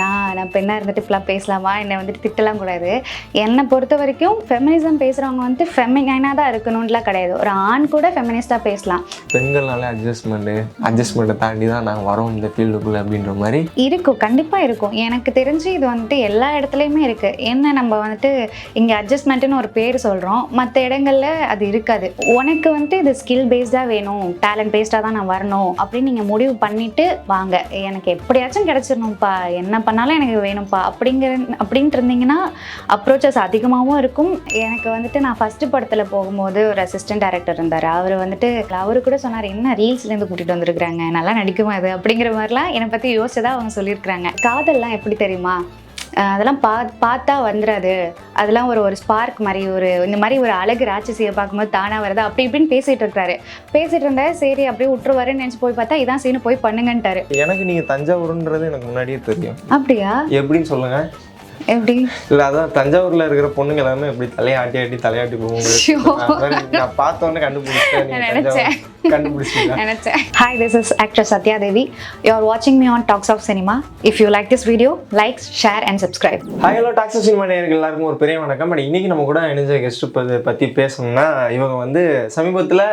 நான் நான் பெண்ணாக இருந்துட்டு இப்படிலாம் பேசலாமா? என்னை வந்துட்டு திட்டலாம் கூடாது. என்னை பொறுத்த வரைக்கும் ஃபெமினிசம் பேசுகிறவங்க வந்துட்டு ஃபெமினைனாக தான் இருக்கணும்லாம் கிடையாது. ஒரு ஆண் கூட ஃபெமினிஸ்டாக பேசலாம். பெண்கள்னாலே அட்ஜஸ்ட்மெண்ட்டு அட்ஜஸ்ட்மெண்ட்டை தாண்டி தான் நாங்கள் வரோம் இந்த ஃபீல்டுக்குள்ளே அப்படின்ற மாதிரி? இருக்கும். கண்டிப்பாக இருக்கும். எனக்கு தெரிஞ்சு இது வந்துட்டு எல்லா இடத்துலையுமே இருக்குது என்ன நம்ம வந்துட்டு இங்கே அட்ஜஸ்ட்மெண்ட்டுன்னு ஒரு பேர் சொல்கிறோம் மற்ற இடங்கள்ல அது இருக்காது. உனக்கு வந்துட்டு இது ஸ்கில் பேஸ்டாக வேணும். டேலண்ட் பேஸ்டாக தான் நான் வரணும் அப்படின்னு நீங்கள் முடிவு பண்ணிட்டு வாங்க. எனக்கு எப்படியாச்சும் கிடச்சிடணும்ப்பா. என்ன பண்ணாலும் எனக்கு வேணும்ப்பா அப்படிங்கிற அப்படின்ட்டு இருந்தீங்கன்னா அப்ரோச்சஸ் அதிகமாகவும் இருக்கும். எனக்கு வந்துட்டு நான் ஃபஸ்ட்டு படத்தில் போகும்போது ஒரு அசிஸ்டன்ட் டைரக்டர் இருந்தார். அவர் வந்துட்டு அவரு கூட சொன்னார் என்ன ரீல்ஸ்லேருந்து கூட்டிகிட்டு வந்திருக்கிறாங்க? நல்லா நடிக்குமா அது அப்படிங்கிற மாதிரிலாம் என்னை பற்றி யோசிச்சதாக அவங்க சொல்லியிருக்கிறாங்க. காதல்லாம் எப்படி தெரியுமா? அதெல்லாம் பா பார்த்தா வந்துடாது அதெல்லாம் ஒரு ஒரு ஸ்பார்க் மாதிரி ஒரு இந்த மாதிரி ஒரு அழகு ராட்சசியை பார்க்கும்போது தானாக வருது. அப்படி இப்படின்னு பேசிகிட்டு இருக்கிறாரு பேசிகிட்டு இருந்தா சரி அப்படியே விட்டுருவாருன்னு நினச்சி போய் பார்த்தா இதான் சீனு போய் பண்ணுங்கன்ட்டாரு. எனக்கு நீங்கள் தஞ்சாவூர்ன்றது எனக்கு முன்னாடியே தெரியும். அப்படியா? எப்படின்னு சொல்லுங்கள் எப்படி? இல்லை அதான் தஞ்சாவூரில் இருக்கிற பொண்ணுங்க எல்லாமே எப்படி தலையாட்டி ஆட்டி தலையாட்டி போகும்போது ஐயோ. நான் பார்த்தோன்னே கண்டுபிடிச்சிட்டேன். நான் நீங்கள் நினைச்சேன். Hi this is actress Sathya Devi you are வாட்சிங் me on talks of cinema if you like this video like share and subscribe hi hello taxi cinema நேயர்கள். எல்லாருக்கும் ஒரு பெரிய வணக்கம். பட் இன்னைக்கு நம்ம கூட இணைஞ்ச கெஸ்ட் பற்றி பேசணும்னா இவங்க வந்து சமீபத்தில்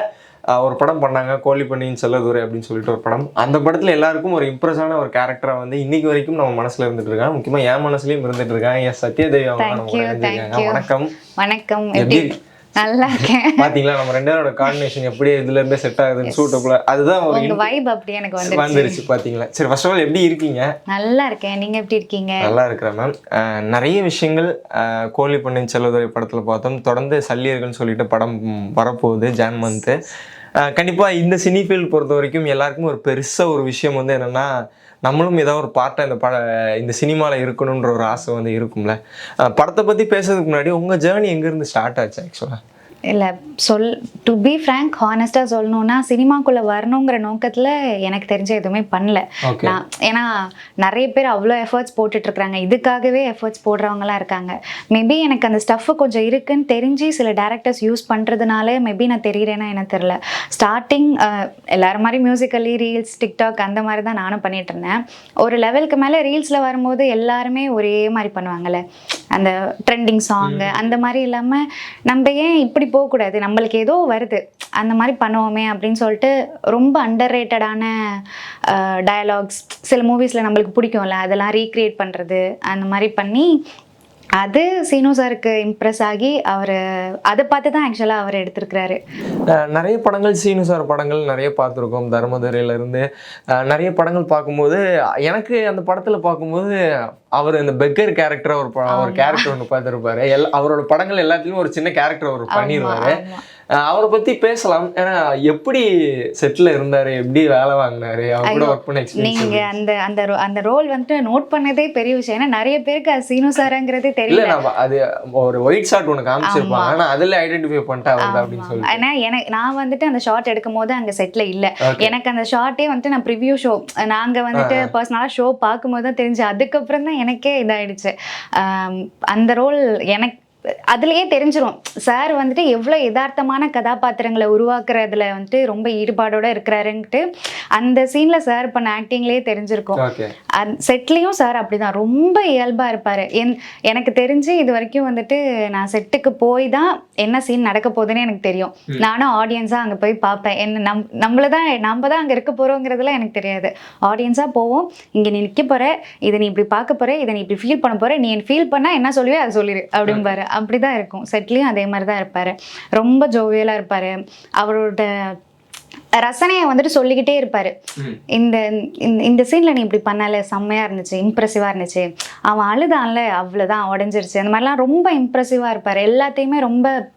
ஒரு படம் பண்ணாங்க கோழி பண்ணின்னு செல்லதுரை அப்படின்னு சொல்லிட்டு ஒரு படம். அந்த படத்தில் எல்லாருக்கும் ஒரு இம்ப்ரெஸான ஒரு கேரக்டராக வந்து இன்னைக்கு வரைக்கும் நம்ம மனசுல இருந்துட்டு இருக்காங்க. முக்கியமாக என் மனசுலயும் இருந்துட்டு இருக்காங்க. என் சத்யதேவி அவங்க. வணக்கம். வணக்கம். எப்படி நல்லா இருக்கேன். பாத்தீங்களா? நம்ம ரெண்டு பேரோட காம்பினேஷன் எப்படி இதுல இருந்தே செட் ஆகுதுன்னு சூட்டபுளா அதுதான் ஒரு வைப் அப்படி எனக்கு வந்துருச்சு. வந்துருச்சு பாத்தீங்களா? சரி ஃபர்ஸ்ட் ஆஃப் ஆல் எப்படி இருக்கீங்க? நல்லா இருக்கேன். நீங்க எப்படி இருக்கீங்க? நல்லா இருக்கிறேன் மேம் நிறைய விஷயங்கள் கோழி பண்ணின் செல்லதுரை படத்தில் பார்த்தோம். தொடர்ந்து சல்லியர்கள்னு சொல்லிட்டு படம் வரப்போகுது ஜான் மந்த்து கண்டிப்பாக இந்த சினி ஃபீல்டு பொறுத்த வரைக்கும் எல்லாருக்கும் ஒரு பெருசாக ஒரு விஷயம் வந்து என்னென்னா நம்மளும் ஏதாவது ஒரு பார்ட்டாக இந்த பட இந்த சினிமாவில் இருக்கணுன்ற ஒரு ஆசை வந்து இருக்கும்ல. படத்தை பற்றி பேசுறதுக்கு முன்னாடி உங்கள் ஜேர்னி எங்கேருந்து ஸ்டார்ட் ஆச்சு ஆக்சுவலாக இல்லை சொல் டு பி ஃப்ரேங்க் ஹானஸ்டாக சொல்லணும்னா சினிமாக்குள்ளே வரணுங்கிற நோக்கத்தில் எனக்கு தெரிஞ்ச எதுவுமே பண்ணல. நான் ஏன்னா நிறைய பேர் அவ்வளோ எஃபர்ட்ஸ் போட்டுட்ருக்குறாங்க. இதுக்காகவே எஃபர்ட்ஸ் போடுறவங்களாம் இருக்காங்க. மேபி எனக்கு அந்த ஸ்டஃப்பு கொஞ்சம் இருக்குன்னு தெரிஞ்சு சில டேரக்டர்ஸ் யூஸ் பண்ணுறதுனால மேபி நான் தெரிகிறேன்னா எனக்கு தெரில ஸ்டார்டிங் எல்லாரும் மாதிரி மியூசிக்கலி ரீல்ஸ் டிக்டாக் அந்த மாதிரி தான் நானும் பண்ணிட்டு இருந்தேன் ஒரு லெவலுக்கு மேலே ரீல்ஸில் வரும்போது எல்லாருமே ஒரே மாதிரி பண்ணுவாங்கல்ல. அந்த ட்ரெண்டிங் சாங்கு அந்த மாதிரி இல்லாமல் நம்ம ஏன் இப்படி போகக்கூடாது. நம்மளுக்கு ஏதோ வருது. அந்த மாதிரி பண்ணுவோமே அப்படின்னு சொல்லிட்டு ரொம்ப அண்டர் ரேட்டடான டயலாக்ஸ் சில மூவிஸில் நம்மளுக்கு பிடிக்கும்ல. அதெல்லாம் ரீக்ரியேட் பண்ணுறது அந்த மாதிரி பண்ணி அது சீனு சாருக்கு இம்ப்ரெஸ் ஆகி அவர் அதை பார்த்து தான் ஆக்சுவலாக அவர் எடுத்திருக்கிறாரு. நிறைய படங்கள் சீனு சார் படங்கள் நிறைய பார்த்துருக்கோம். தர்மதுரையில இருந்து அஹ் நிறைய படங்கள் பார்க்கும்போது எனக்கு அந்த படத்துல பார்க்கும்போது அவர் இந்த பெக்கர் கேரக்டர் ஒரு ஒரு கேரக்டர் ஒன்று பார்த்துருப்பாரு. எல்லா அவரோட படங்கள் எல்லாத்துலயும் ஒரு சின்ன கேரக்டர் அவர் பண்ணிடுவாரு அவரை பத்தி பேசலாம். ஏன்னா எப்படி செட்டில் இருந்தாரு எப்படி வேலை வாங்கினாரு அவர் கூட ஒர்க் பண்ண நீங்க அந்த அந்த அந்த ரோல் வந்துட்டு நோட் பண்ணதே பெரிய விஷயம். ஏன்னா நிறைய பேருக்கு அது சீனு சாருங்கிறதே தெரியல. அது ஒரு ஒயிட் ஷாட் ஒன்று காமிச்சிருப்பாங்க ஆனா அதுல ஐடென்டிஃபை பண்ணிட்டு அவர் அப்படின்னு சொல்லி ஏன்னா எனக்கு நான் வந்துட்டு அந்த ஷார்ட் எடுக்கும் போது அங்க செட்ல இல்ல. எனக்கு அந்த ஷார்ட்டே வந்துட்டு நான் ப்ரிவ்யூ ஷோ நாங்க வந்துட்டு பர்சனலா ஷோ பார்க்கும்போது தான் தெரிஞ்சு. அதுக்கப்புறம் தான் எனக்கே இதாயிடுச்சு. அந்த ரோல் எனக்கு அதுலயே தெரிஞ்சிரும். சார் வந்துட்டு எவ்வளோ யதார்த்தமான கதாபாத்திரங்களை உருவாக்குறதுல வந்துட்டு ரொம்ப ஈடுபாடோட இருக்கிறாருன்ட்டு அந்த சீன்ல சார் பண்ண ஆக்டிங்லேயே தெரிஞ்சிருக்கும். செட்லேயும் சார் அப்படிதான். ரொம்ப இயல்பாக இருப்பார். என் எனக்கு தெரிஞ்சு இது வரைக்கும் வந்துட்டு நான் செட்டுக்கு போய் தான் என்ன சீன் நடக்க போகுதுன்னு எனக்கு தெரியும். நானும் ஆடியன்ஸாக அங்கே போய் பார்ப்பேன். என்ன நம் நம்மள தான் நம்ம தான் அங்கே இருக்க போகிறோங்கிறதுலாம் எனக்கு தெரியாது. ஆடியன்ஸாக போவோம். இங்கே நீ நிற்க போகிற இதை நீ இப்படி பார்க்க போகிற இதை நீ இப்படி ஃபீல் பண்ண போகிற நீ ஃபீல் பண்ணால் என்ன சொல்லுவே? அதை சொல்லிடு அப்படிம்பாரு. அப்படி தான் இருக்கும். செட்லேயும் அதே மாதிரி தான் இருப்பார். ரொம்ப ஜோவியலாக இருப்பார். அவரோட ரசனையை வந்துட்டு சொல்லிக்கிட்டே இருப்பாரு. இந்த இந்த- இந்த சீன்ல நீ இப்படி பண்ணல செம்மையா இருந்துச்சு இம்ப்ரெசிவா இருந்துச்சு. அவன் அழுதான்ல அவ்வளவுதான் உடஞ்சிருச்சு. அந்த மாதிரிலாம் ரொம்ப இம்ப்ரெசிவா இருப்பாரு. எல்லாத்தையுமே ரொம்ப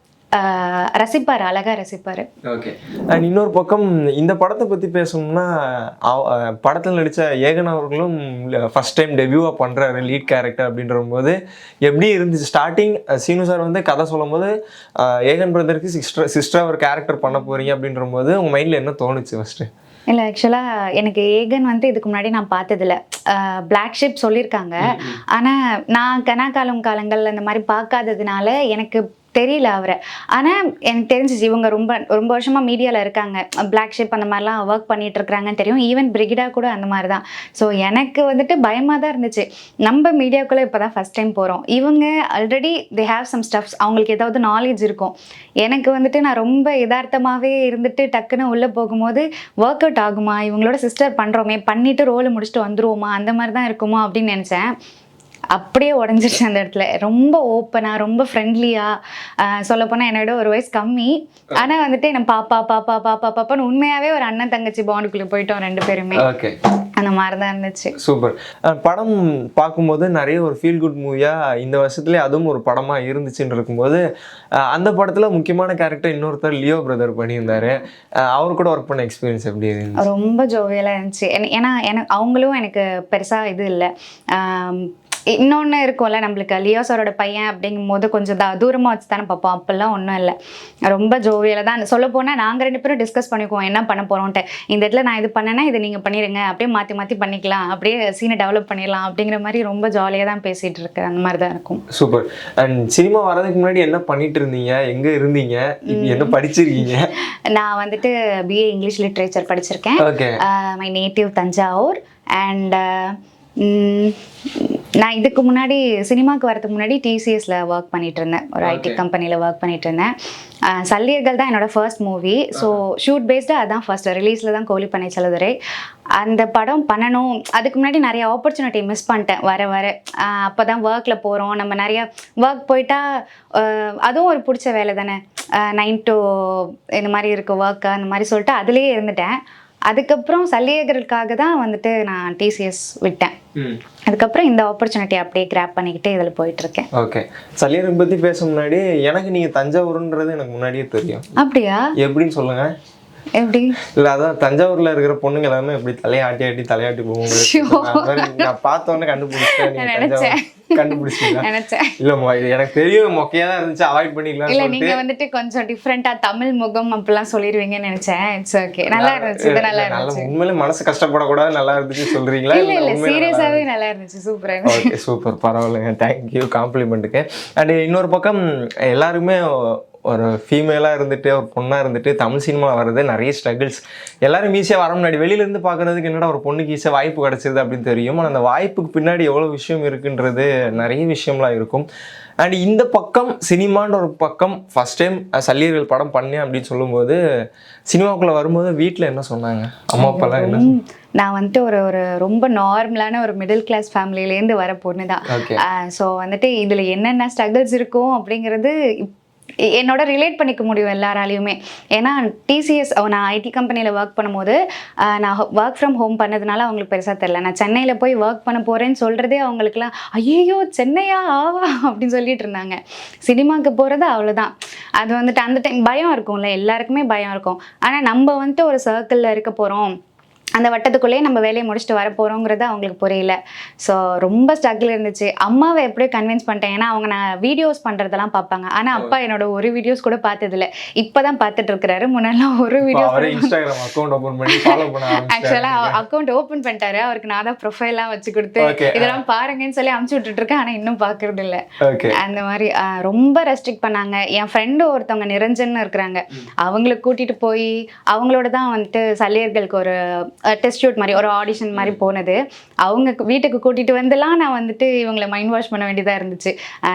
ரசிப்பாரு அழகா ரசிப்பாரு. ஓகே. அண்ட் இன்னொரு பக்கம் இந்த படத்தை பற்றி பேசணும்னா படத்தில் நடித்த ஏகன் அவர்களும் ஃபர்ஸ்ட் டைம் டெபியூவாக பண்ணுறாரு லீட் கேரக்டர் அப்படின்ற போது எப்படி இருந்துச்சு? ஸ்டார்டிங் சீனு சார் வந்து கதை சொல்லும் போது ஏகன் பிரதருக்கு சிஸ்டர் சிஸ்டர் ஒரு கேரக்டர் பண்ண போறீங்க அப்படின்ற போது உங்கள் மைண்டில் என்ன தோணுச்சு ஃபஸ்ட்டு இல்லை ஆக்சுவலாக எனக்கு ஏகன் வந்து இதுக்கு முன்னாடி நான் பார்த்ததில்ல. பிளாக் ஷிப் சொல்லியிருக்காங்க. ஆனால் நான் கனா காலம் காலங்கள் அந்த மாதிரி பார்க்காததுனால எனக்கு தெரியல அவரை. ஆனால் எனக்கு தெரிஞ்சிச்சு இவங்க ரொம்ப ரொம்ப வருஷமாக மீடியாவில் இருக்காங்க. பிளாக் ஷிப் அந்த மாதிரிலாம் ஒர்க் பண்ணிட்டு இருக்கிறாங்கன்னு தெரியும். ஈவன் பிரிகிடா கூட அந்த மாதிரி தான் ஸோ எனக்கு வந்துட்டு பயமாக தான் இருந்துச்சு. நம்ம மீடியாக்குள்ளே இப்போ தான் ஃபஸ்ட் டைம் போகிறோம் இவங்க already they have some stuffs அவங்களுக்கு ஏதாவது நாலேஜ் இருக்கும். எனக்கு வந்துட்டு நான் ரொம்ப யதார்த்தமாகவே இருந்துட்டு டக்குன்னு உள்ளே போகும்போது ஒர்க் அவுட் ஆகுமா? இவங்களோட சிஸ்டர் பண்ணுறோமே பண்ணிவிட்டு ரோலை முடிச்சுட்டு வந்துடுவோமா அந்த மாதிரி தான் இருக்குமா அப்படின்னு நினச்சேன். அப்படியே உடஞ்சிருச்சு அந்த இடத்துல. ரொம்ப ஓப்பனாக ரொம்ப ஃப்ரெண்ட்லியாக சொல்லப்போனால் என்னோட ஒரு வயசு கம்மி. ஆனால் வந்துட்டு என்ன பாப்பா பாப்பா பாப்பா பாப்பான்னு உண்மையாகவே ஒரு அண்ணன் தங்கச்சி பாண்டுக்குள்ளே போயிட்டோம் ரெண்டு பேருமே. ஓகே அந்த மாதிரி தான் இருந்துச்சு சூப்பர் படம் பார்க்கும்போது நிறைய ஒரு ஃபீல் குட் மூவியாக இந்த வருஷத்துலேயே அதுவும் ஒரு படமாக இருந்துச்சுன்னு இருக்கும்போது அந்த படத்தில் முக்கியமான கேரக்டர் இன்னொருத்தர் லியோ பிரதர் பண்ணியிருந்தாரு. அவர் கூட ஒர்க் பண்ண எக்ஸ்பீரியன்ஸ் எப்படி இருந்துச்சு? ரொம்ப ஜோவியலாக இருந்துச்சு. ஏன்னா- ஏன்னா எனக்கு அவங்களும் எனக்கு பெருசாக இது இல்லை. இன்னொன்று இருக்கும்ல நம்மளுக்கு லியோ சாரோட பையன் அப்படிங்கும் போது கொஞ்சம் தான் தூரமாக வச்சு தானே பார்ப்போம். அப்போல்லாம் ஒன்றும் இல்லை. ரொம்ப ஜோவியலாக தான். சொல்ல போனால் நாங்கள் ரெண்டு பேரும் டிஸ்கஸ் பண்ணிக்குவோம் என்ன பண்ண போகிறோன்ட்டு இந்த இடத்துல நான் இது பண்ணேன்னா இது நீங்கள் பண்ணிடுங்க அப்படியே மாற்றி மாற்றி பண்ணிக்கலாம். அப்படியே சீனை டெவலப் பண்ணிடலாம் அப்படிங்கிற மாதிரி ரொம்ப ஜாலியாக தான் பேசிகிட்டு இருக்கு. அந்த மாதிரி தான் இருக்கும். சூப்பர் அண்ட் சினிமா வர்றதுக்கு முன்னாடி என்ன பண்ணிட்டு இருந்தீங்க? எங்கே இருந்தீங்க? என்ன படிச்சிருக்கீங்க? நான் வந்துட்டு பிஏ இங்கிலீஷ் லிட்ரேச்சர் படிச்சிருக்கேன். My native Thanjavur. அண்ட் நான் இதுக்கு முன்னாடி சினிமாவுக்கு வரதுக்கு முன்னாடி டிசிஎஸ்ல ஒர்க் பண்ணிட்டு இருந்தேன் ஒரு ஐடி. கம்பெனியில் ஒர்க் பண்ணிட்டு இருந்தேன் சல்லியர்கள் தான் என்னோட ஃபர்ஸ்ட் மூவி ஸோ ஷூட் பேஸ்டாக அதான் ஃபர்ஸ்ட் ரிலீஸில் தான் கோழி பண்ணை செலுதுரை அந்த படம் பண்ணணும். அதுக்கு முன்னாடி நிறைய ஆப்பர்ச்சுனிட்டி மிஸ் பண்ணிட்டேன். வர வர. அப்போ தான் ஒர்க்கில் போகிறோம் நம்ம நிறைய ஒர்க் போயிட்டா அதுவும் ஒரு பிடிச்ச வேலை தானே. நைன் டு இந்த மாதிரி இருக்க ஒர்க்கு அந்த மாதிரி சொல்லிட்டு அதுலேயே இருந்துட்டேன். அதுக்கப்புறம் சல்லியர்களுக்காக தான் வந்துட்டு நான் டிசிஎஸ் விட்டேன். அதுக்கப்புறம் இந்த ஆப்பர்ச்சுனிட்டி அப்படியே கிராப் பண்ணிக்கிட்டு இதில் போயிட்டு இருக்கேன் ஓகே. சல்லியரை பற்றி பேச முன்னாடி எனக்கு நீங்கள் தஞ்சாவூர்ன்றது எனக்கு முன்னாடியே தெரியும். அப்படியா? எப்படின்னு சொல்லுங்க. எப்படி? இல்ல அதான் தஞ்சாவூர்ல இருக்கிற பொண்ணுங்க எல்லாமே இப்படி தலையாட்டி ஆட்டி தலையாட்டி. போவாங்க நான் பார்த்த உடனே கண்டுபிடிச்சிட்டேன். நீங்க நான் நினைச்சேன். இல்லம்மா இது எனக்கு தெரியும். மொக்கையா தான் இருந்துச்சு. அவாய்ட் பண்ணிக்கலாம் இல்ல நீங்க வந்துட்டு கொஞ்சம் டிஃப்ரெண்டா தமிழ் முகம் அப்படிலாம் சொல்லிடுவீங்கன்னு நினைச்சேன். இட்ஸ் ஓகே நல்லா இருந்துச்சு. நல்லா இருந்துச்சு. உண்மையிலே மனசு கஷ்டப்படக்கூடாது. நல்லா இருந்துச்சு சொல்றீங்களா? இல்ல இல்ல சீரியஸாவே நல்லா இருந்துச்சு. சூப்பரா இருந்துச்சு. ஓகே சூப்பர் பரவாயில்லைங்க. தேங்க்யூ காம்ப்ளிமெண்ட்டுக்கு அண்ட் இன்னொரு பக்கம் எல்லாருமே ஒரு ஃபீமேலாக இருந்துட்டு ஒரு பொண்ணாக இருந்துட்டு தமிழ் சினிமா வர்றது நிறைய ஸ்ட்ரகிள்ஸ் எல்லாரும் ஈஸியாக வர முன்னாடி வெளியிலேருந்து பார்க்குறதுக்கு என்னடா ஒரு பொண்ணுக்கு ஈஸியாக வாய்ப்பு கிடச்சிருது அப்படின்னு தெரியும். ஆனால் அந்த வாய்ப்புக்கு பின்னாடி எவ்வளோ விஷயம் இருக்குன்றது நிறைய விஷயம்லாம் இருக்கும். அண்ட் இந்த பக்கம் சினிமான்ற ஒரு பக்கம் ஃபஸ்ட் டைம் சல்லியர்கள் படம் பண்ணேன் அப்படின்னு சொல்லும்போது சினிமாக்குள்ளே வரும்போது வீட்டில் என்ன சொன்னாங்க? அம்மா அப்பாலாம் என்ன நான் வந்துட்டு ஒரு ஒரு ரொம்ப நார்மலான ஒரு மிடில் கிளாஸ் ஃபேமிலியிலேருந்து வர பொண்ணு தான் ஸோ வந்துட்டு இதில் என்னென்ன ஸ்ட்ரகிள்ஸ் இருக்கும் அப்படிங்கிறது என்னோட ரிலேட் பண்ணிக்க முடியும் எல்லாராலையுமே. ஏன்னா டிசிஎஸ் நான் ஐடி கம்பெனியில் ஒர்க் பண்ணும்போது நான் ஒர்க் ஃப்ரம் ஹோம் பண்ணதுனால அவங்களுக்கு பெருசாக தெரில நான் சென்னையில் போய் ஒர்க் பண்ண போகிறேன்னு சொல்கிறதே அவங்களுக்குலாம் ஐயோ சென்னையா ஆவா? அப்படின்னு சொல்லிட்டு இருந்தாங்க. சினிமாவுக்கு போகிறது அவ்வளோதான் அது வந்துட்டு அந்த டைம் பயம் இருக்கும்ல எல்லாருக்குமே பயம் இருக்கும். ஆனால் நம்ம வந்துட்டு ஒரு சர்க்கிளில் இருக்க போகிறோம் அந்த வட்டத்துக்குள்ளேயே நம்ம வேலையை முடிச்சுட்டு வர போகிறோங்கிறது அவங்களுக்கு புரியல. ஸோ ரொம்ப ஸ்ட்ரகிள் இருந்துச்சு. அம்மாவை எப்படியோ கன்வின்ஸ் பண்ணிட்டேன். ஏன்னா அவங்க நான் வீடியோஸ் பண்ணுறதெல்லாம் பார்ப்பாங்க. ஆனால் அப்பா என்னோட ஒரு வீடியோஸ் கூட பார்த்ததில்ல. இப்போ தான் பார்த்துட்டு இருக்கிறாரு. முன்னெல்லாம் ஒரு ஆரம்பிச்சிட்டாரு. ஆக்சுவலாக அக்கௌண்ட் ஓப்பன் பண்ணிட்டாரு. அவருக்கு நான் தான் ப்ரொஃபைல்லாம் வச்சு கொடுத்து. இதெல்லாம் பாருங்கன்னு சொல்லி அமுச்சு விட்டுட்டு இருக்கேன் ஆனால் இன்னும் பார்க்கறது இல்ல அந்த மாதிரி ரொம்ப ரெஸ்ட்ரிக்ட் பண்ணாங்க. என் ஃப்ரெண்டு ஒருத்தவங்க நிரஞ்சன் இருக்கிறாங்க. அவங்களுக்கு கூட்டிட்டு போய் அவங்களோட தான் வந்துட்டு சல்லியர்களுக்கு ஒரு டெஸ்ட் ஷூட் மாதிரி ஒரு ஆடிஷன் மாதிரி போனது. அவங்க வீட்டுக்கு கூட்டிட்டு வந்துலாம் நான் வந்துட்டு இவங்களை மைண்ட் வாஷ் பண்ண வேண்டியதா இருந்துச்சு.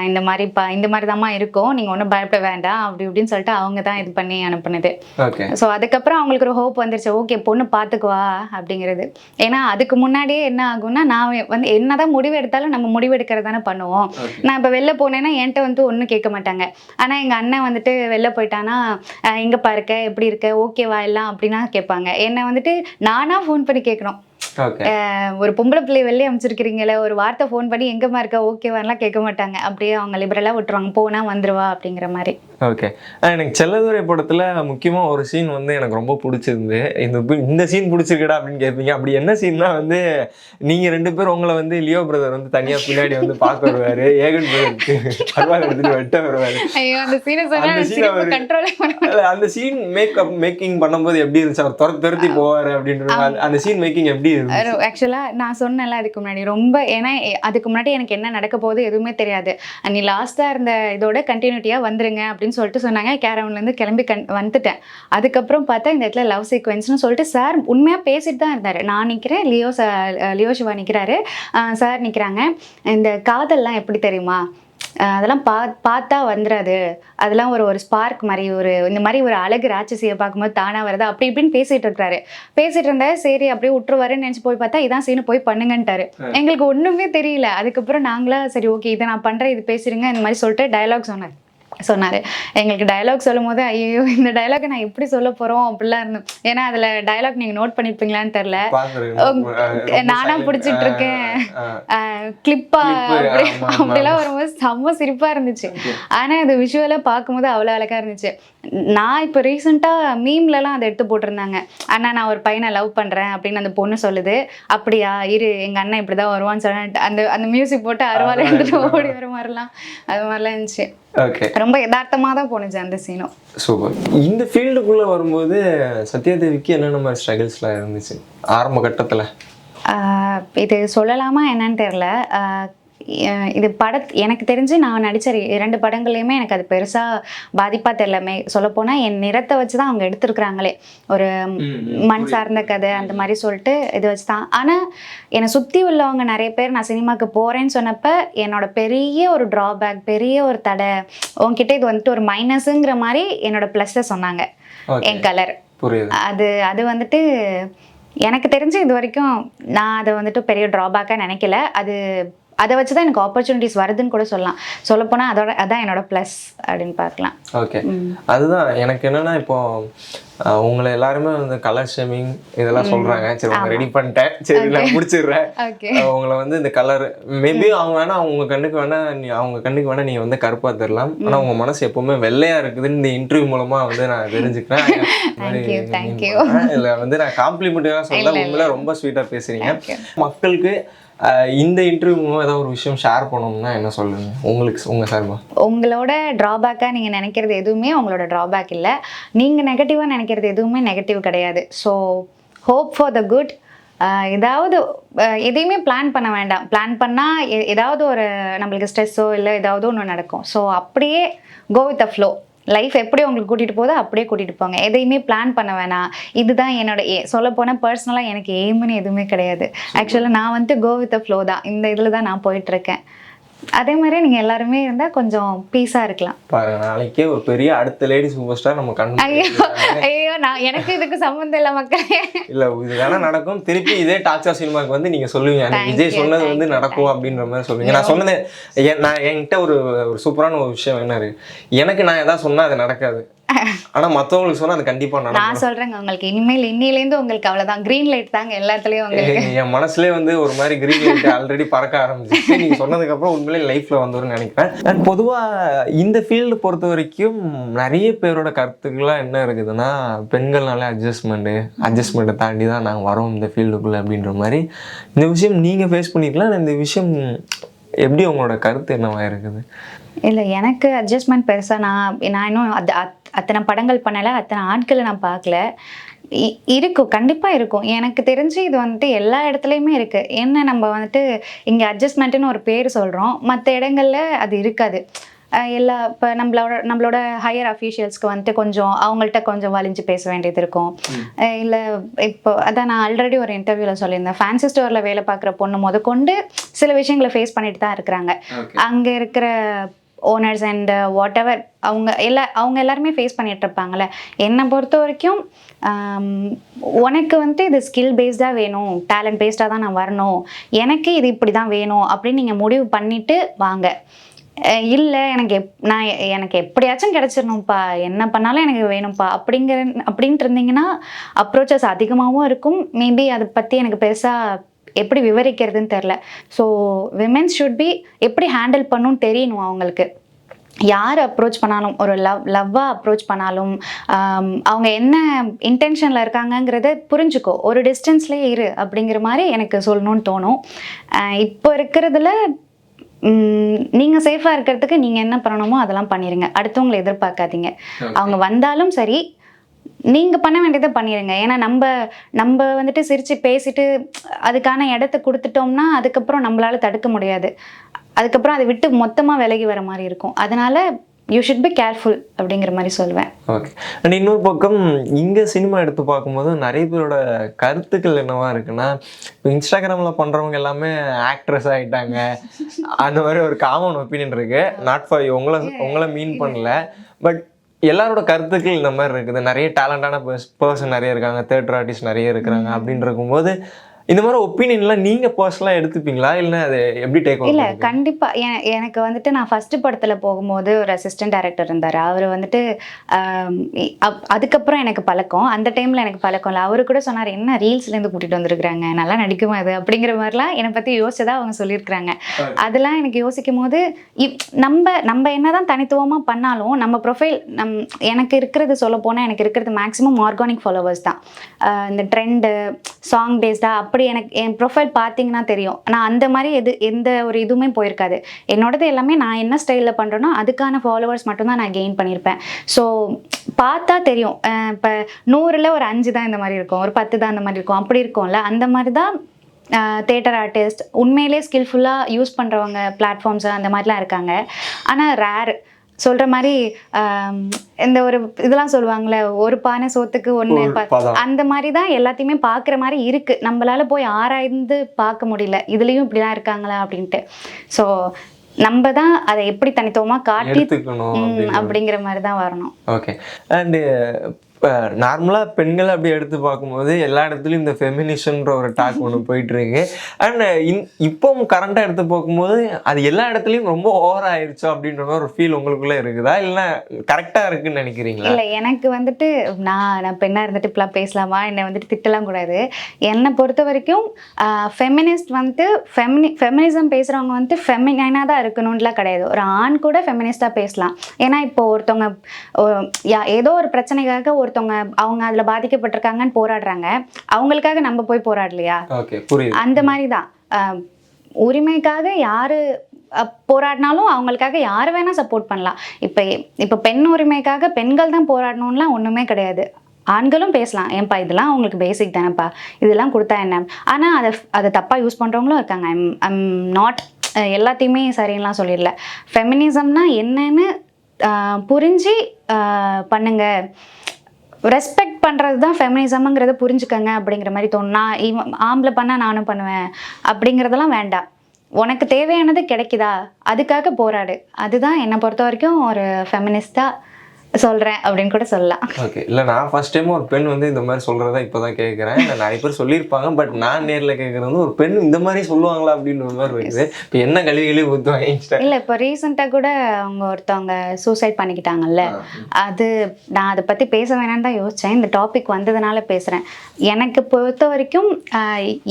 இந்த மாதிரி பா இந்த மாதிரி தாம்மா இருக்கும் நீங்க ஒன்றும் பயப்பட வேண்டாம் அப்படி இப்படின்னு சொல்லிட்டு அவங்க தான் இது பண்ணி அனுப்புனது. ஸோ அதுக்கப்புறம் அவங்களுக்கு ஒரு ஹோப் வந்துருச்சு. ஓகே பொண்ணு பார்த்துக்குவா அப்படிங்கிறது. ஏன்னா அதுக்கு முன்னாடியே என்ன ஆகும்னா நான் வந்து என்னதான் முடிவு எடுத்தாலும் நம்ம முடிவு எடுக்கிறது தானே பண்ணுவோம். நான் இப்போ வெளில போனேன்னா என்கிட்ட வந்து ஒன்றும் கேட்க மாட்டாங்க. ஆனால் எங்கள் அண்ணன் வந்துட்டு வெளில போயிட்டானா "அஹ், எங்கப்பா இருக்க எப்படி இருக்க? ஓகேவா எல்லாம்? அப்படின்னா கேட்பாங்க. என்னை வந்துட்டு நானாக ஃபோன் பண்ணி கேட்கணும் ஒரு பொம்பளை பிள்ளைய வெளியே அமைச்சிருக்கிறீங்களே ஒரு வார்த்தை ஃபோன் பண்ணி எங்கம்மா இருக்க ஓகேவான்லாம் கேட்க மாட்டாங்க. அப்படியே அவங்க லிபரலாக விட்டுருவாங்க. போனால் வந்துருவா அப்படிங்கிற மாதிரி. ஓகே எனக்கு செல்லதுரை படத்துல முக்கியமா ஒரு சீன் வந்து எனக்கு ரொம்ப பிடிச்சிருந்து இந்த இந்த சீன் பிடிச்சிருக்கடா அப்படின்னு கேட்பீங்க அப்படி என்ன சீன்னா வந்து நீங்க ரெண்டு பேரும் உங்களை வந்து லியோ பிரதர் வந்து தனியா பின்னாடி வந்து பார்க்க வருவாரு. ஏகன் பிரதருக்கு அருவாள் எடுத்துட்டு வெட்ட வருவாரு. அந்த சீனை மேக்கப் மேக்கிங் பண்ணும்போது எப்படி இருந்துச்சு? அவர் துரத்து துரத்தி போவாரு அப்படின்ற அந்த- சீன் மேக்கிங் எப்படி இருந்துச்சு? ஆக்சுவலாக நான் சொன்னேன்ல அதுக்கு முன்னாடி ரொம்ப ஏன்னா அதுக்கு முன்னாடி எனக்கு என்ன நடக்க போகுது எதுவுமே தெரியாது. நீ லாஸ்ட்டாக இருந்த இதோட கண்டினியூட்டியாக வந்துருங்க அப்படின்னு சொல்லிட்டு சொன்னாங்க. கேரவன்லேருந்து கிளம்பி கண் வந்துட்டேன். அதுக்கப்புறம் பார்த்தா இந்த இடத்துல லவ் சீக்வன்ஸ்னு சொல்லிட்டு சார் உண்மையாக பேசிட்டு தான் இருந்தார். நான் நிற்கிறேன் லியோ லியோ சிவா நிற்கிறாரு சார் நிற்கிறாங்க இந்த காதல்லாம் எப்படி தெரியுமா? அதெல்லாம் பா பார்த்தா வந்துடாது அதெல்லாம் ஒரு ஒரு ஸ்பார்க் மாதிரி ஒரு இந்த மாதிரி ஒரு அழகு ராட்சசியை பார்க்கும்போது தானாக வருது? அப்படி இப்படின்னு பேசிட்டு இருக்காரு. பேசிட்டு இருந்தா சரி அப்படியே விட்டுருவாருன்னு நினச்சி போய் பார்த்தா இதான் சீனு போய் பண்ணுங்கன்ட்டாரு. எங்களுக்கு ஒன்றுமே தெரியல. அதுக்கப்புறம் நாங்களா சரி ஓகே இதை நான் பண்ணுறேன் இது பேசுறீங்க இந்த மாதிரி சொல்லிட்டு டயலாக் சொன்னார். சொன்னார். எங்களுக்கு டயலாக் சொல்லும் போது ஐயோ இந்த டயலாக் நான் எப்படி சொல்ல போகிறோம் அப்படிலாம் இருந்தோம் ஏன்னா அதில் டயலாக் நீங்கள் நோட் பண்ணியிருப்பீங்களான்னு தெரில பாக்குறேன் நானா பிடிச்சிட்டு இருக்கேன் கிளிப்பா அப்படி அப்படிலாம் வரும்போது செம்ம சிரிப்பா இருந்துச்சு. ஆனா அது விஷுவலா பார்க்கும்போது அவ்வளோ அழகா இருந்துச்சு. நான் இப்போ ரீசெண்டாக மீம்லலாம் அதை எடுத்து போட்டிருந்தாங்க. அண்ணா நான் ஒரு பையனை லவ் பண்றேன் அப்படின்னு அந்த பொண்ணு சொல்லுது. அப்படியா இரு எங்க அண்ணன் இப்படிதான் வருவான்னு சொல்லிட்டு அந்த அந்த மியூசிக் போட்டு அருவாள் எடுத்துட்டு ஓடி வர மாதிரிலாம் அது மாதிரிலாம் இருந்துச்சு. ஓகே ரொம்ப யதார்த்தமா தான் போணுச்சு அந்த சீனும் சூப்பர் இந்த ஃபீல்டுக்குள்ள வரும்போது சத்யாதேவிக்கு என்னென்ன மாதிரி ஸ்ட்ரகிள்ஸ்லாம் இருந்துச்சு? ஆரம்ப கட்டத்துல. இது சொல்லலாமா என்னன்னு தெரில இது பட எனக்கு தெரிஞ்சு நான் நடித்த இரண்டு படங்கள்லையுமே எனக்கு அது பெருசாக பாதிப்பாக தெரிலமே சொல்லப்போனால் என் நிறத்தை வச்சு தான் அவங்க எடுத்திருக்கிறாங்களே. ஒரு மண் சார்ந்த கதை அந்த மாதிரி சொல்லிட்டு இது வச்சு தான் ஆனால் என்னை சுற்றி உள்ளவங்க நிறைய பேர் நான் சினிமாவுக்கு போகிறேன்னு சொன்னப்ப என்னோட பெரிய ஒரு ட்ராபேக் பெரிய ஒரு தடை உன்கிட்ட இது வந்துட்டு ஒரு மைனஸுங்கிற மாதிரி என்னோட ப்ளஸ்ஸை சொன்னாங்க. என் கலர் அது அது வந்துட்டு எனக்கு தெரிஞ்சு இது வரைக்கும் நான் அதை வந்துட்டு பெரிய ட்ராபேக்காக நினைக்கல. அது அதை வச்சு தான் எனக்கு ஆப்பர்ச்சுனிட்டிஸ் வருதுன்னு கூட சொல்லலாம். சொல்லப்போனால் அதோட அதான் என்னோட ப்ளஸ் அப்படின்னு பார்க்கலாம். ஓகே அதுதான் எனக்கு என்னன்னா இப்போ உங்களை எல்லாருமே வந்து கலர் ஷேமிங் இதெல்லாம் சொல்றாங்க. சரி உங்க ரெடி பண்ணிட்டேன். சரி நான் முடிச்சிடுறேன். உங்களை வந்து இந்த கலர் மேபி அவங்க வேணா அவங்க கண்ணுக்கு வேணா நீ அவங்க கண்ணுக்கு வேணா நீங்க வந்து கருப்பா தெரியலாம் ஆனா உங்க மனசு எப்பவுமே வெள்ளையா இருக்குதுன்னு இந்த இன்டர்வியூ மூலமா வந்து நான் தெரிஞ்சுக்கிறேன். இல்ல வந்து நான் காம்ப்ளிமெண்ட்டாக சொல்ல உண்மையில ரொம்ப ஸ்வீட்டா பேசுறீங்க. You. மக்களுக்கு இந்த இன்டர்வியூ மூலமாக ஏதாவது ஒரு விஷயம் ஷேர் பண்ணணும்னா என்ன சொல்லுங்க உங்களுக்கு உங்கள் சார்பா? உங்களோட ட்ராபேக்காக நீங்கள் நினைக்கிறது எதுவுமே உங்களோட ட்ராபேக் இல்லை. நீங்கள் நெகட்டிவாக நினைக்கிறது எதுவுமே நெகட்டிவ் கிடையாது. So hope for the good ஏதாவது எதையுமே பிளான் பண்ண வேண்டாம். பிளான் பண்ணால் ஏதாவது ஒரு நம்மளுக்கு ஸ்ட்ரெஸ்ஸோ இல்லை ஏதாவது ஒன்று நடக்கும். ஸோ அப்படியே go with the flow life எப்படி உங்களுக்கு கூட்டிகிட்டு போதோ அப்படியே கூட்டிகிட்டு போங்க. எதையுமே பிளான் பண்ண வேணாம். இதுதான் என்னோட ஏ சொல்ல போனால் பர்சனலாக எனக்கு எய்ம்னு எதுவுமே கிடையாது. ஆக்சுவலாக நான் வந்து கோ வித் ஃப்ளோ தான். இந்த இதில் தான் நான் போயிட்டுருக்கேன் அதே மாதிரி நீங்கள் எல்லாருமே இருந்தால் கொஞ்சம் பீஸாக இருக்கலாம். பாருங்க நாளைக்கே ஒரு பெரிய அடுத்த லேடி சூப்பர் ஸ்டார் நம்ம கண் ஐயோ ஐயோ நான் எனக்கு இதுக்கு சம்மந்தம் இல்லை மக்களே. இல்ல இது வேணா நடக்கும். திருப்பி இதே டாக்ஸா சினிமாக்கு வந்து நீங்க சொல்லுவீங்க. விஜய் சொன்னது வந்து நடக்கும் அப்படின்ற மாதிரி சொல்லுவீங்க. நான் சொன்னது நான் என்கிட்ட ஒரு ஒரு சூப்பரான ஒரு விஷயம் என்ன இருக்கு எனக்கு நான் எதாவது சொன்னா அது நடக்காது. ஆனா மத்தவங்களுக்கு சொன்னா அது கண்டிப்பா நான் சொல்றேங்க உங்களுக்கு இனிமேல் இன்னிலேருந்து உங்களுக்கு அவ்வளவுதான். கிரீன் லைட் தாங்க எல்லாத்துலயும் உங்களுக்கு. என் மனசுலயே வந்து ஒரு மாதிரி கிரீன் லைட் ஆல்ரெடி பறக்க ஆரம்பிச்சிச்சு. நீங்க சொன்னதுக்கு அப்புறம் உண்மையிலே லைஃப்ல வந்துரும்னு நினைக்கிறேன். அண்ட் பொதுவா இந்த ஃபீல்டு பொறுத்த வரைக்கும் நிறைய பேரோட கருத்துக்கள்லாம் என்ன இருக்குதுன்னா பெண்கள்னாலே அட்ஜஸ்ட்மெண்ட்டு அட்ஜஸ்ட்மெண்ட்டை தாண்டி தான் நாங்கள் வரோம் இந்த ஃபீல்டுக்குள்ள அப்படின்ற மாதிரி. இந்த விஷயம் நீங்க ஃபேஸ் பண்ணிக்கலாம் இந்த விஷயம் எப்படி உங்களோட கருத்து என்னவா இருக்குது? இல்லை எனக்கு அட்ஜஸ்ட்மெண்ட் பெருசாக நான் நான் இன்னும் அது அத்- அத்தனை படங்கள் பண்ணலை அத்தனை ஆட்களை நான் பார்க்கல. இ- இருக்கும் கண்டிப்பாக இருக்கும். எனக்கு தெரிஞ்சு இது வந்துட்டு எல்லா இடத்துலையுமே இருக்குது என்ன நம்ம வந்துட்டு இங்கே அட்ஜஸ்ட்மெண்ட்டுன்னு ஒரு பேர் சொல்கிறோம் மற்ற இடங்கள்ல அது இருக்காது. எல்லா இப்போ நம்மளோட நம்மளோட ஹையர் அஃபீஷியல்ஸ்க்கு வந்துட்டு கொஞ்சம் அவங்கள்ட்ட கொஞ்சம் வலிஞ்சு பேச வேண்டியது இருக்கும். இல்லை இப்போ அதான் நான் ஆல்ரெடி ஒரு இன்டர்வியூவில் சொல்லியிருந்தேன். ஃபேன்சி ஸ்டோரில் வேலை பார்க்குற பொண்ணு முத கொண்டு சில விஷயங்களை ஃபேஸ் பண்ணிட்டு தான் இருக்கிறாங்க. அங்கே இருக்கிற ஓனர்ஸ் அண்ட் வாட் எவர் அவங்க எல்லா அவங்க எல்லாருமே ஃபேஸ் பண்ணிட்டு இருப்பாங்கல்ல. என்னை பொறுத்த வரைக்கும் உனக்கு வந்துட்டு இது ஸ்கில் பேஸ்டாக வேணும் டேலண்ட் பேஸ்டாக தான் நான் வரணும் எனக்கு இது இப்படி தான் வேணும் அப்படின்னு நீங்கள் முடிவு பண்ணிட்டு வாங்க. இல்லை எனக்கு எப் நான் எனக்கு எப்படியாச்சும் கிடச்சிடணும்ப்பா என்ன பண்ணாலும் எனக்கு வேணும்ப்பா அப்படிங்கிற அப்படின்ட்டு இருந்தீங்கன்னா அப்ரோச்சஸ் அதிகமாகவும் இருக்கும். மேபி அதை பற்றி எனக்கு பெருசாக எப்படி விவரிக்கிறதுன்னு தெரில ஸோ விமென்ஸ் ஷுட் பி எப்படி ஹேண்டில் பண்ணணும்னு தெரியணும் அவங்களுக்கு. யார் அப்ரோச் பண்ணாலும் ஒரு லவ் லவ்வாக அப்ரோச் பண்ணாலும் அவங்க என்ன இன்டென்ஷனில் இருக்காங்கங்கிறத புரிஞ்சுக்கோ. ஒரு டிஸ்டன்ஸ்லேயே இரு அப்படிங்கிற மாதிரி எனக்கு சொல்லணும்னு தோணும். இப்போ இருக்கிறதுல நீங்கள் சேஃபாக இருக்கிறதுக்கு நீங்கள் என்ன பண்ணணுமோ அதெல்லாம் பண்ணிடுங்க அடுத்தவங்களை எதிர்பார்க்காதீங்க. அவங்க வந்தாலும் சரி நீங்கள் பண்ண வேண்டியதை பண்ணிடுங்க ஏன்னா நம்ம நம்ம வந்துட்டு சிரித்து பேசிட்டு அதுக்கான இடத்த கொடுத்துட்டோம்னா அதுக்கப்புறம் நம்மளால் தடுக்க முடியாது. அதுக்கப்புறம் அதை விட்டு மொத்தமாக விலகி வர மாதிரி இருக்கும். அதனால் யூ ஷுட் பி கேர்ஃபுல் அப்படிங்கிற மாதிரி சொல்லுவேன் ஓகே அண்ட் இன்னொரு பக்கம் இங்கே சினிமா எடுத்து பார்க்கும்போது நிறைய பேரோட கருத்துக்கள் என்னவா இருக்குன்னா இப்போ இன்ஸ்டாகிராமில் பண்ணுறவங்க எல்லாமே ஆக்ட்ரஸ் ஆகிட்டாங்க அந்த மாதிரி ஒரு காமன் ஒப்பீனியன் இருக்குது நாட் ஃபார் உங்களை உங்களை மீன் பண்ணல. பட் எல்லாரோட கருத்துக்கள் இந்த மாதிரி இருக்குது. நிறைய டேலண்டான பர்சன் நிறைய இருக்காங்க. தேட்டர் ஆர்டிஸ்ட் நிறைய இருக்கிறாங்க. அப்படின்னு இருக்கும்போது இந்த மாதிரி ஒப்பீனியன்லாம் நீங்கள் பர்சனலாக எடுத்துப்பீங்களா? இல்லை அது எப்படி டேக் இல்ல கண்டிப்பா. எ- எனக்கு வந்துட்டு நான் ஃபர்ஸ்ட் படத்துல போகும்போது ஒரு அசிஸ்டன்ட் டைரக்டர் இருந்தாரு. அவர் வந்துட்டு அதுக்கப்புறம் எனக்கு பழக்கம். அந்த டைம்ல எனக்கு பழக்கம் இல்லை. அவரு கூட சொன்னார் என்ன ரீல்ஸ்ல இருந்து கூட்டிட்டு வந்திருக்காங்க நல்லா நடிக்குமா அது அப்படிங்கிற மாதிரிலாம் என்னை பத்தி யோசிச்சதா அவங்க சொல்லியிருக்கிறாங்க. அதெல்லாம் எனக்கு யோசிக்கும் போது நம்ம நம்ம என்னதான் தனித்துவமா பண்ணாலும் நம்ம ப்ரொஃபைல் நம் எனக்கு இருக்கிறது சொல்ல போனா எனக்கு இருக்கிறது மேக்ஸிமம் ஆர்கானிக் ஃபாலோவர்ஸ் தான். இந்த ட்ரெண்டு சாங் பேஸ்டா அப்படி எனக்கு என் ப்ரொஃபைல் பார்த்தீங்கன்னா தெரியும். நான் அந்த மாதிரி எது எந்த ஒரு இதுவுமே போயிருக்காது. என்னோடது எல்லாமே நான் என்ன ஸ்டைலில் பண்ணுறேனோ அதுக்கான ஃபாலோவர்ஸ் மட்டும்தான் நான் கெயின் பண்ணியிருப்பேன். ஸோ பார்த்தா தெரியும். இப்போ நூறில் ஒரு அஞ்சு தான் இந்த மாதிரி இருக்கும். ஒரு பத்து தான் இந்த மாதிரி இருக்கும். அப்படி இருக்கும்ல. அந்த மாதிரி தான் தேட்டர் ஆர்டிஸ்ட் உண்மையிலே ஸ்கில்ஃபுல்லாக யூஸ் பண்ணுறவங்க பிளாட்ஃபார்ம்ஸ் அந்த மாதிரிலாம் இருக்காங்க. ஆனால் ரேர் சொல்கிற மாதிரி இந்த ஒரு இதெல்லாம் சொல்லுவாங்கள்ல ஒரு பானை சோத்துக்கு ஒன்று. அந்த மாதிரி தான் எல்லாத்தையுமே பார்க்குற மாதிரி இருக்கு. நம்மளால போய் ஆராய்ந்து பார்க்க முடியல. இதுலேயும் இப்படிலாம் இருக்காங்களா அப்படின்ட்டு. ஸோ நம்ம தான் அதை எப்படி தனித்துவமாக காட்டி அப்படிங்கிற மாதிரி. தான் வரணும். ஓகே அண்டு இப்போ நார்மலாக பெண்கள் அப்படி எடுத்து பார்க்கும்போது எல்லா இடத்துலையும் இந்த ஃபெமினிஷன்ற ஒரு டாக் ஒன்று போயிட்டுருக்கு. அண்ட் இன் இப்போ கரண்ட்டாக எடுத்து பார்க்கும்போது அது எல்லா இடத்துலையும் ரொம்ப ஓவர் ஆயிடுச்சோ அப்படின்ற மாதிரி ஒரு ஃபீல் உங்களுக்குள்ளே இருக்குதா? இல்லை கரெக்டாக இருக்குன்னு நினைக்கிறீங்களா? இல்லை எனக்கு வந்துட்டு நான் நான் பெண்ணாக இருந்துட்டு இப்பெல்லாம் பேசலாமா? என்னை வந்துட்டு திட்டலாம் கூடாது. என்னை பொறுத்த வரைக்கும் ஃபெமினிஸ்ட் வந்துட்டு ஃபெமினி ஃபெமினிசம் பேசுகிறவங்க வந்துட்டு ஃபெமினைனாக தான் இருக்கணும்லாம் கிடையாது. ஒரு ஆண் கூட ஃபெமினிஸ்டாக பேசலாம். ஏன்னா இப்போ ஒருத்தவங்க ஏதோ ஒரு பிரச்சனைக்காக ஒரு ஒருத்தவங்க அவங்க அதில் பாதிக்கப்பட்டிருக்காங்கன்னு போராடுறாங்க. அவங்களுக்காக நம்ம போய் போராடலையா? அந்த மாதிரி தான் உரிமைக்காக யாரு போராடினாலும் அவங்களுக்காக யார் வேணால் சப்போர்ட் பண்ணலாம். இப்போ இப்போ பெண் உரிமைக்காக பெண்கள் தான் போராடணும்லாம் ஒன்றுமே கிடையாது. ஆண்களும் பேசலாம். ஏன்பா இதெல்லாம் அவங்களுக்கு பேசிக் தானேப்பா. இதெல்லாம் கொடுத்தா என்ன? ஆனால் அதை அதை தப்பாக யூஸ் பண்ணுறவங்களும் இருக்காங்க. ஐம் ஐம் நாட் எல்லாத்தையுமே சரின்னுலாம் சொல்லிடல. ஃபெமினிசம்னா என்னன்னு புரிஞ்சு பண்ணுங்க. ரெஸ்பெக்ட் பண்ணுறது தான் ஃபெமினிசம்ங்கிறத புரிஞ்சுக்கங்க அப்படிங்கிற மாதிரி தோணும். நான் இவன் ஆம்பளை பண்ணால் நானும் பண்ணுவேன் அப்படிங்கிறதெல்லாம் வேண்டாம். உனக்கு தேவையானது கிடைக்குதா? அதுக்காக போராடு. அதுதான் என்னை பொறுத்த வரைக்கும் ஒரு ஃபெமினிஸ்டாக சொல்கிறேன் அப்படின்னு கூட சொல்லலாம். ஓகே இல்லை நான் ஃபர்ஸ்ட் டைம் ஒரு பெண் வந்து இந்த மாதிரி சொல்கிறத இப்போ தான் கேட்குறேன் நிறைய பேர் சொல்லியிருப்பாங்க பட் நான் நேரில் கேட்குறது வந்து ஒரு பெண் இந்த மாதிரி சொல்லுவாங்களா அப்படின்ற மாதிரி இருக்குது. இப்போ என்ன கழுவி கழுவி ஊற்றுவாங்க இல்லை இப்போ ரீசெண்டாக கூட அவங்க ஒருத்தவங்க சூசைட் பண்ணிக்கிட்டாங்கல்ல. அது நான் அதை பற்றி பேச வேணாம்னு தான் யோசித்தேன் இந்த டாபிக் வந்ததுனால பேசுகிறேன் எனக்கு பொறுத்த வரைக்கும்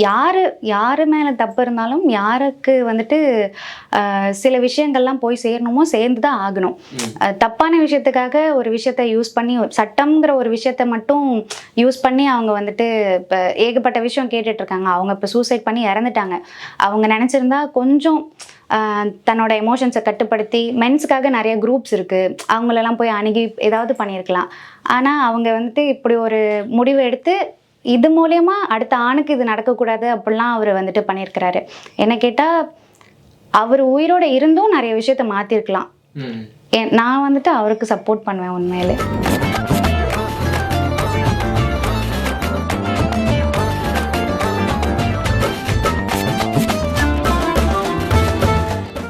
யாரு யாரு மேலே தப்பு இருந்தாலும் யாருக்கு வந்துட்டு சில விஷயங்கள்லாம் போய் சேரணுமோ சேர்ந்து தான் ஆகணும் தப்பான விஷயத்துக்காக ஒரு விஷயத்த யூஸ் பண்ணி சட்டம்ங்கிற ஒரு விஷயத்த மட்டும் யூஸ் பண்ணி அவங்க வந்துட்டு இப்போ ஏகப்பட்ட விஷயம் கேட்டுட்டு இருக்காங்க அவங்க இப்போ சூசைட் பண்ணி இறந்துட்டாங்க. அவங்க நினச்சிருந்தா கொஞ்சம் தன்னோட எமோஷன்ஸை கட்டுப்படுத்தி மென்ஸுக்காக நிறைய குரூப்ஸ் இருக்குது அவங்களெல்லாம் போய் அணுகி ஏதாவது பண்ணியிருக்கலாம். ஆனால் அவங்க வந்துட்டு இப்படி ஒரு முடிவு எடுத்து இது மூலயமா அடுத்த ஆணுக்கு இது நடக்கக்கூடாது அப்படிலாம் அவர் வந்துட்டு பண்ணியிருக்கிறாரு. என்ன கேட்டால் அவர் உயிரோட இருந்தும் நிறைய விஷயத்த மாற்றிருக்கலாம் நான் வந்துட்டு அவருக்கு சப்போர்ட் பண்ணுவேன் உண்மையிலே.